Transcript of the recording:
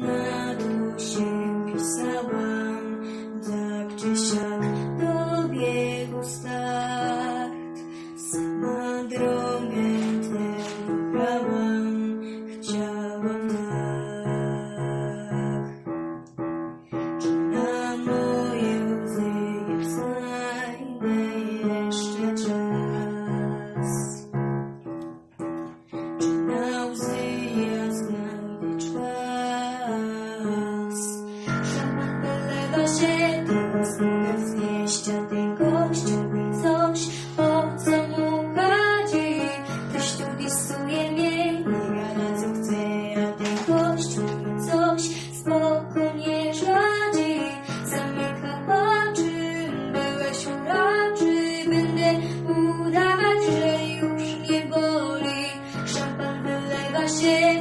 na dół się pisałam, tak czy siak dobiegł start. Sama droga. rozumiem znieść, a ty goście coś, o co mu chodzi. Ktoś tu pisuje mnie, nie gada co chce, a ty gościu coś, spoko nie. Zamyka oczy, byłeś uroczy, będę udawać, że już nie boli. Szampan wylewa się.